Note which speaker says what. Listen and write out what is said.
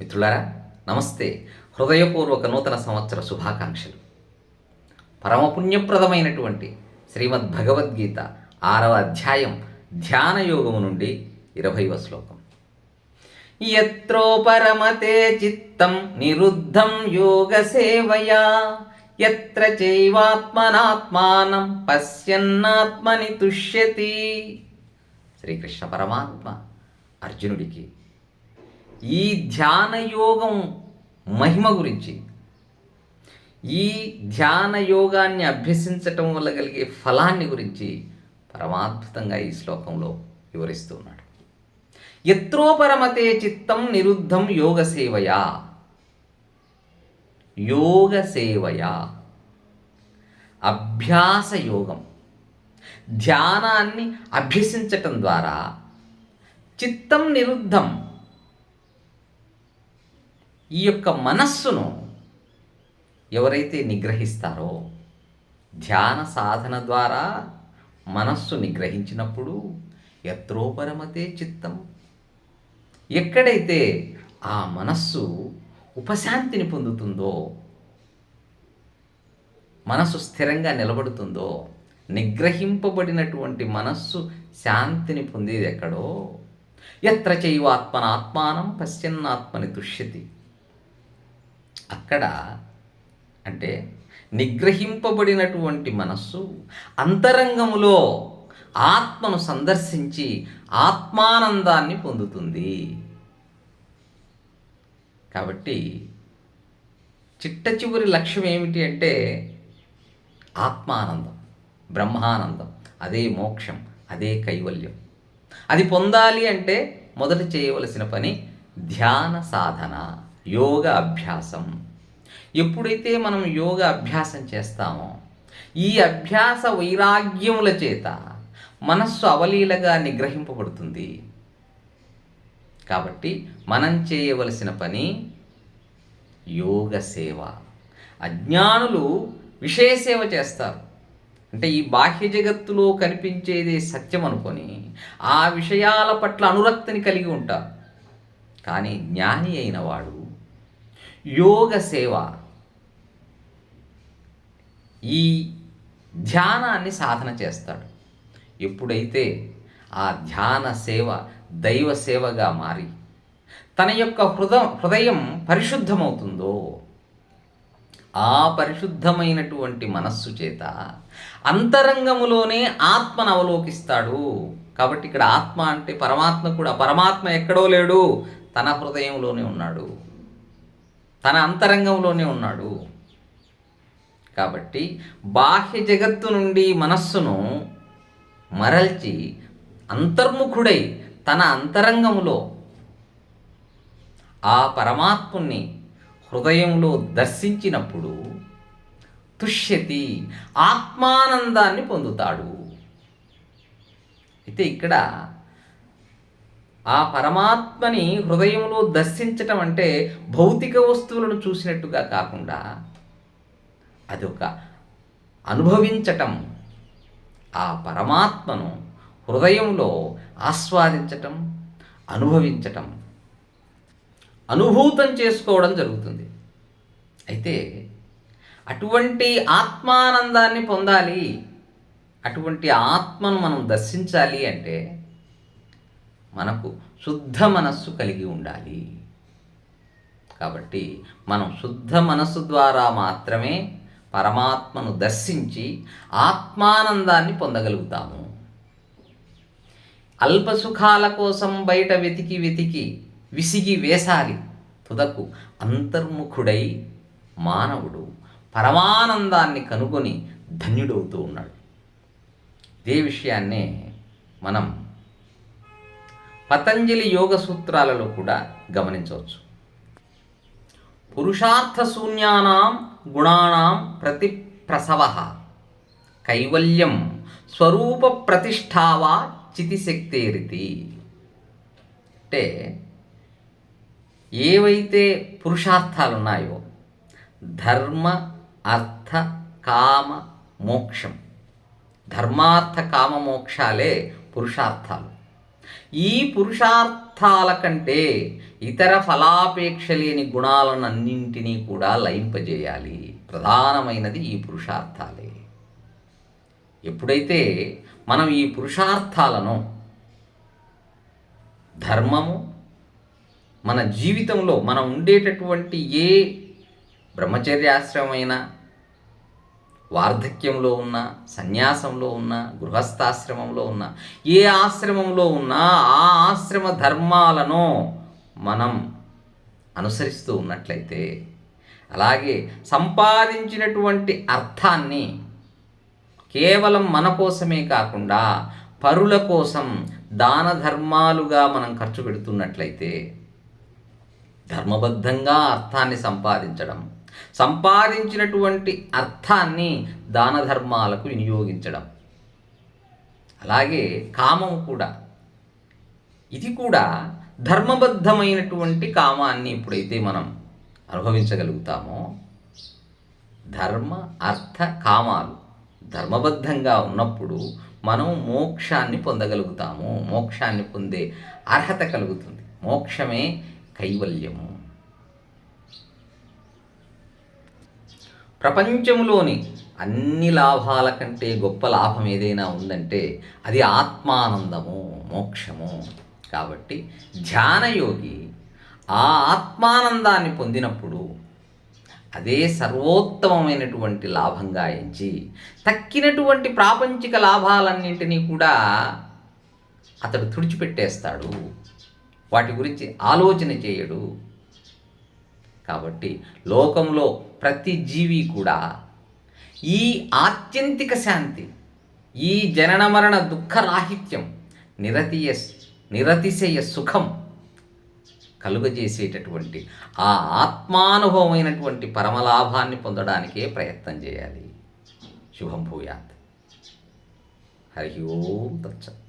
Speaker 1: మిత్రులారా నమస్తే. హృదయపూర్వక నూతన సంవత్సర శుభాకాంక్షలు. పరమపుణ్యప్రదమైనటువంటి శ్రీమద్ భగవద్గీత ఆరవ అధ్యాయం ధ్యాన యోగము నుండి ఇరవైవ శ్లోకం. ఎత్రో పరమతే చిత్తం నిరుద్ధం యోగ సేవయా ఎత్ర చైవాత్మనాత్మానం పశ్యన్నాత్మని తుష్యతి. శ్రీకృష్ణ పరమాత్మ అర్జునుడికి ఈ ధ్యాన యోగం మహిమ గురించి ఈ ధ్యాన యోగాన్ని అభ్యసించటం వల్ల కలిగే ఫలాన్ని గురించి పరమాద్భుతంగా ఈ శ్లోకంలో వివరిస్తున్నాడు ఎత్రో పరమతే చిత్తం నిరుద్ధం యోగ సేవయా యోగ సేవయా అభ్యాస యోగం ధ్యానాన్ని అభ్యసించటం ద్వారా చిత్తం నిరుద్ధం ఈ యొక్క మనస్సును ఎవరైతే నిగ్రహిస్తారో ధ్యాన సాధన ద్వారా మనస్సు నిగ్రహించినప్పుడు ఎత్రోపరమతే చిత్తం. ఎక్కడైతే ఆ మనస్సు ఉపశాంతిని పొందుతుందో మనస్సు స్థిరంగా నిలబడుతుందో నిగ్రహింపబడినటువంటి మనస్సు శాంతిని పొందేది ఎక్కడో ఎత్ర చైవాత్మన ఆత్మానం పశ్చిన్నాత్మని తుష్యతి. అక్కడ అంటే నిగ్రహింపబడినటువంటి మనస్సు అంతరంగములో ఆత్మను సందర్శించి ఆత్మానందాన్ని పొందుతుంది. కాబట్టి చిట్ట చివరి లక్ష్యం ఏమిటి అంటే ఆత్మానందం బ్రహ్మానందం అదే మోక్షం అదే కైవల్యం. అది పొందాలి అంటే మొదట చేయవలసిన పని ధ్యాన సాధన. యోగ అభ్యాసం. ఎప్పుడైతే మనం యోగ అభ్యాసం చేస్తామో ఈ అభ్యాస వైరాగ్యముల చేత మనస్సు అవలీలగా నిగ్రహింపబడుతుంది. కాబట్టి మనం చేయవలసిన పని యోగ సేవ. అజ్ఞానులు విషయ సేవ చేస్తారు. అంటే ఈ బాహ్య జగత్తులో కనిపించేదే సత్యం అనుకొని ఆ విషయాల పట్ల అనురక్తిని కలిగి ఉంటారు. కానీ జ్ఞాని అయిన వాడు యోగ సేవ ఈ ధ్యానాన్ని సాధన చేస్తాడు. ఎప్పుడైతే ఆ ధ్యాన సేవ దైవ సేవగా మారి తన యొక్క హృద హృదయం పరిశుద్ధమవుతుందో ఆ పరిశుద్ధమైనటువంటి మనస్సు చేత అంతరంగములోనే ఆత్మను అవలోకిస్తాడు. కాబట్టి ఇక్కడ ఆత్మ అంటే పరమాత్మ కూడా పరమాత్మ ఎక్కడో లేడు తన హృదయంలోనే ఉన్నాడు. తన అంతరంగంలోనే ఉన్నాడు. కాబట్టి బాహ్య జగత్తు నుండి మనస్సును మరల్చి అంతర్ముఖుడై తన అంతరంగములో ఆ పరమాత్ముని హృదయంలో దర్శించినప్పుడు తుష్యతి ఆత్మానందాన్ని పొందుతాడు. అయితే ఇక్కడ ఆ పరమాత్మని హృదయంలో దర్శించటం అంటే భౌతిక వస్తువులను చూసినట్టుగా కాకుండా అదొక అనుభవించటం. ఆ పరమాత్మను హృదయంలో ఆస్వాదించటం అనుభవించటం అనుభూతం చేసుకోవడం జరుగుతుంది. అయితే అటువంటి ఆత్మానందాన్ని పొందాలి అటువంటి ఆత్మను మనం దర్శించాలి అంటే మనకు శుద్ధ మనస్సు కలిగి ఉండాలి. కాబట్టి మనం శుద్ధ మనస్సు ద్వారా మాత్రమే పరమాత్మను దర్శించి ఆత్మానందాన్ని పొందగలుగుతాము. అల్ప సుఖాల కోసం బయట వెతికి వెతికి విసిగి వేసాలి. తుదకు అంతర్ముఖుడై మానవుడు పరమానందాన్ని కనుగొని ధన్యుడవుతూ ఉన్నాడు. ఇదే విషయాన్నే మనం పతంజలి యోగ సూత్రాలలో కూడా గమనించవచ్చు. పురుషార్థ శూన్యానాం గుణానాం ప్రతి ప్రసవ. కైవల్యం స్వరూప ప్రతిష్టావా చితిశక్తేరితి. అంటే ఏవైతే పురుషార్థాలు ఉన్నాయో ధర్మ అర్థ కామ మోక్షం. ధర్మార్థ కామ మోక్షాలే పురుషార్థాలు. ఈ పురుషార్థాల కంటే ఇతర ఫలాపేక్ష లేని గుణాలనన్నింటినీ కూడా లయింపజేయాలి. ప్రధానమైనది ఈ పురుషార్థాలే. ఎప్పుడైతే మనం ఈ పురుషార్థాలను ధర్మము మన జీవితంలో మనం ఉండేటటువంటి ఏ బ్రహ్మచర్యాశ్రమైనా వార్ధక్యంలో ఉన్న సన్యాసంలో ఉన్న గృహస్థాశ్రమంలో ఉన్న ఏ ఆశ్రమంలో ఉన్నా ఆ ఆశ్రమ ధర్మాలను మనం అనుసరిస్తూ ఉన్నట్లయితే అలాగే సంపాదించినటువంటి అర్థాన్ని కేవలం మన కోసమే కాకుండా పరుల కోసం దాన ధర్మాలుగా మనం ఖర్చు పెడుతున్నట్లయితే ధర్మబద్ధంగా అర్థాన్ని సంపాదించడం సంపాదించినటువంటి అర్థాన్ని దాన ధర్మాలకు వినియోగించడం. అలాగే కామం కూడా. ఇది కూడా ధర్మబద్ధమైనటువంటి కామాన్ని ఎప్పుడైతే మనం అనుభవించగలుగుతామో ధర్మ అర్థ కామాలు ధర్మబద్ధంగా ఉన్నప్పుడు మనం మోక్షాన్ని పొందగలుగుతాము. మోక్షాన్ని పొందే అర్హత కలుగుతుంది. మోక్షమే కైవల్యము. ప్రపంచంలోని అన్ని లాభాల కంటే గొప్ప లాభం ఏదైనా ఉందంటే అది ఆత్మానందము మోక్షము. కాబట్టి ధ్యానయోగి ఆ ఆత్మానందాన్ని పొందినప్పుడు అదే సర్వోత్తమమైనటువంటి లాభంగా ఎంచి తక్కినటువంటి ప్రాపంచిక లాభాలన్నింటినీ కూడా అతడు తుడిచిపెట్టేస్తాడు. వాటి గురించి ఆలోచన చేయడు. కాబట్టి లోకంలో ప్రతి జీవి కూడా ఈ ఆత్యంతిక శాంతి ఈ జనన మరణ దుఃఖరాహిత్యం నిరతియ నిరతిశయ సుఖం కలుగజేసేటటువంటి ఆ ఆత్మానుభవమైనటువంటి పరమలాభాన్ని పొందడానికే ప్రయత్నం చేయాలి. శుభం భూయాత్. హరి ఓం తచ్చత్